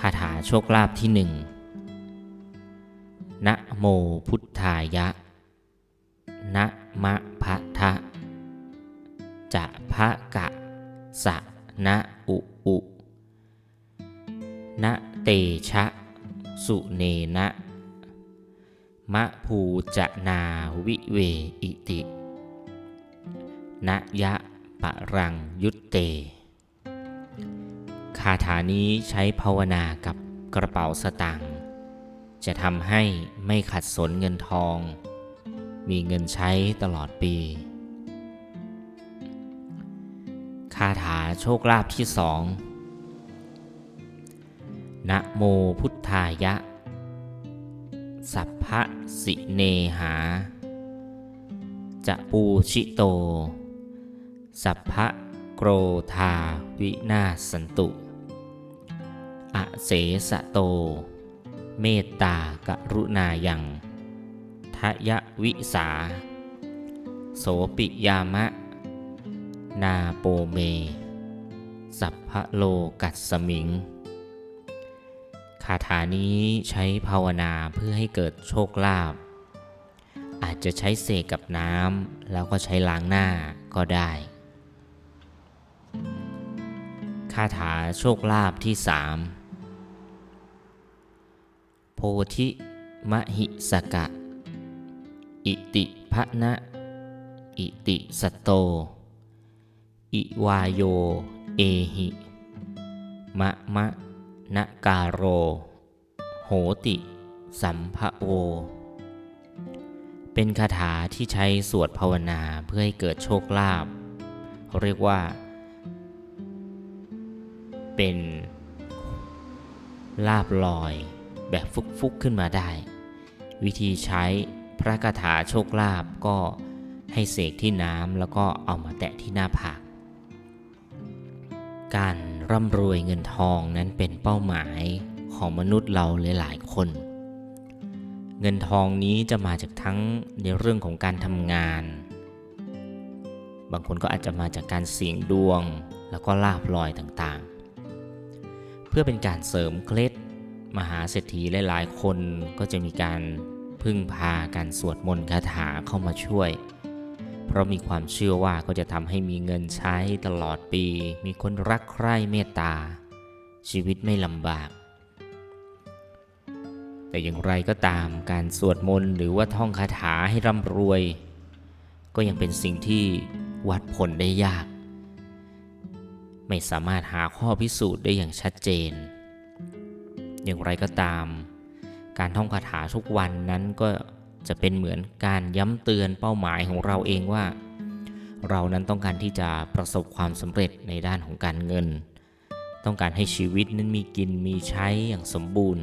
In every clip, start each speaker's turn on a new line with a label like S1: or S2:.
S1: คาถาโชคลาภที่หนึ่งนะโมพุทธายะ นะมะพะทะ จะพะกะ สะนะอุอุนะเตชะ สุเนนะ มะภูจะนาวิเวอิติ นะยะปะรังยุตเต คาถานี้ใช้ภาวนากับกระเป๋าสตางค์จะทำให้ไม่ขัดสนเงินทอง มีเงินใช้ตลอดปี คาถาโชคลาภที่สองนะโมพุทธายะ สัพพะสิเนหา จะปูชิโต สัพพะโกรธาวินาสันตุ เสสะโต เมตตากรุณายังทยวิสา โสปิยามะ นาโปเม สัพพะโลกัสสมิง คาถานี้ใช้ภาวนาเพื่อให้เกิดโชคลาภ อาจจะใช้เสกกับน้ำแล้วก็ใช้ล้างหน้าก็ได้ คาถาโชคลาภที่สาม โพธิมหิสกะ อิติภะนะ อิติสตโต อิวายโย เอหิ มะมะนะกาโร โหติ สัมภโว เป็นคาถาที่ใช้สวดภาวนาเพื่อให้เกิดโชคลาภเรียกว่า เป็นลาบลอย แบบฟุกๆขึ้นมาได้ วิธีใช้พระคาถาโชคลาภก็ให้เสกที่น้ำแล้วก็เอามาแตะที่หน้าผาก การร่ำรวยเงินทองนั้นเป็นเป้าหมายของมนุษย์เราหลายๆคน เงินทองนี้จะมาจากทั้งในเรื่องของการทำงาน บางคนก็อาจจะมาจากการเสี่ยงดวง แล้วก็ลาบลอยต่างๆ เพื่อเป็นการเสริมเคล็ด มหาเศรษฐีหลายๆ คนก็จะมีการพึ่งพาการสวดมนต์คาถาเข้ามาช่วย เพราะมีความเชื่อว่าก็จะทำให้มีเงินใช้ตลอดปี มีคนรักใคร่เมตตา ชีวิตไม่ลำบาก แต่อย่างไรก็ตามการสวดมนต์หรือว่าท่องคาถาให้ร่ำรวย ก็ยังเป็นสิ่งที่วัดผลได้ยาก ไม่สามารถหาข้อพิสูจน์ได้อย่างชัดเจน อย่างไรก็ตาม การท่องคาถาทุกวันนั้นก็จะเป็นเหมือนการย้ำเตือนเป้าหมายของเราเองว่า เรานั้นต้องการที่จะประสบความสำเร็จในด้านของการเงิน ต้องการให้ชีวิตนั้นมีกินมีใช้อย่างสมบูรณ์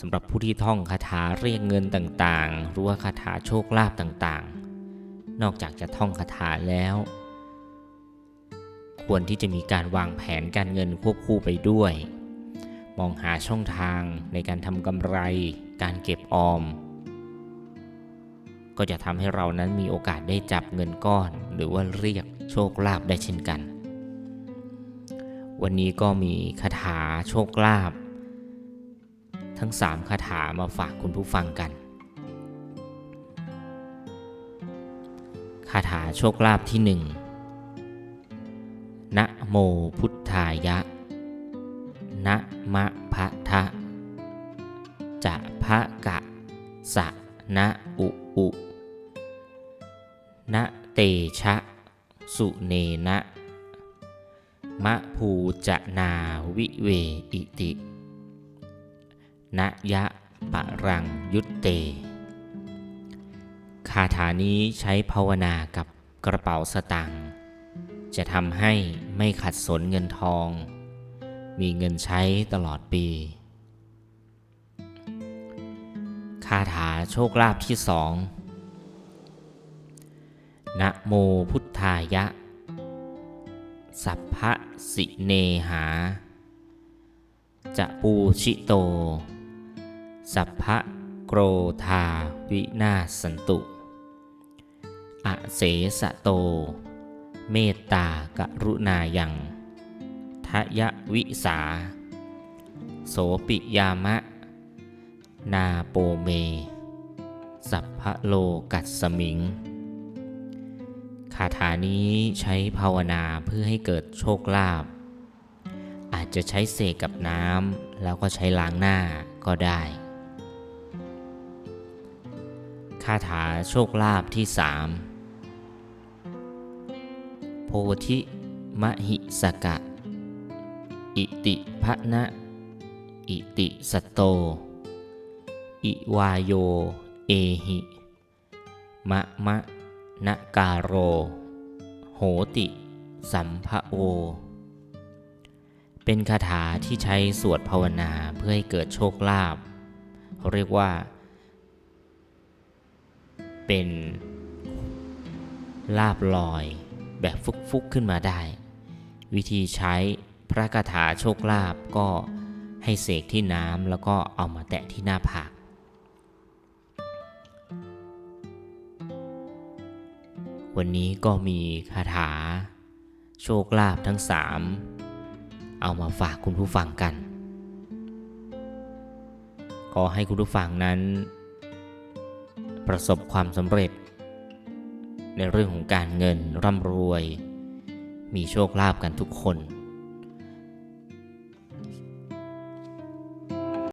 S1: สำหรับผู้ที่ท่องคาถาเรียกเงินต่างๆ หรือว่าคาถาโชคลาภต่างๆ นอกจากจะท่องคาถาแล้ว ควรที่จะมีการวางแผนการเงินควบคู่ไปด้วย มองหาช่องทางในการทำกำไร การเก็บออม ก็จะทำให้เรานั้นมีโอกาสได้จับเงินก้อน หรือว่าเรียกโชคลาภได้เช่นกัน วันนี้ก็มีคาถาโชคลาภทั้ง 3 คาถามาฝากคุณผู้ฟังกัน คาถาโชคลาภที่หนึ่งนะโมพุทธายะ นะมะพะทะจะพะกะ สะนะอุอุนะเตชะ สุเนนะมะภูจะนาวิเวอิตินะยะปะรังยุตเต คาถานี้ใช้ภาวนากับกระเป๋าสตางค์จะทำให้ไม่ขัดสนเงินทอง มีเงินใช้ตลอดปีคาถาโชคลาภที่สองนะโมพุทธายะ สัพพะสิเนหา จะปูชิโต สัพพะโกรธาวินาสันตุ อเสสะโต เมตตากรุณายัง ทยวิสา โสปิยามะ นาโปเม สัพพะโลกัสสมิง คาถานี้ใช้ภาวนาเพื่อให้เกิดโชคลาภ อาจจะใช้เสกกับน้ำแล้วก็ใช้ล้างหน้าก็ได้ คาถาโชคลาภที่สามโพธิมหิสกะ อิติภะนะ อิติสโต อิวายโย เอหิ มะมะนะการโร โหติ สัมภะโว เป็นคาถาที่ใช้สวดภาวนาเพื่อให้เกิดโชคลาภเรียกว่า เป็นลาบลอยแบบฟุกๆขึ้นมาได้ วิธีใช้ พระคาถาโชคลาภก็ให้เสกที่น้ำแล้วก็เอามาแตะที่หน้าผากวันนี้ก็มีคาถา โชคลาภทั้งสามเอามาฝากคุณผู้ฟังกันขอให้คุณผู้ฟังนั้น ประสบความสำเร็จ ในเรื่องของการเงินร่ำรวย มีโชคลาภกันทุกคน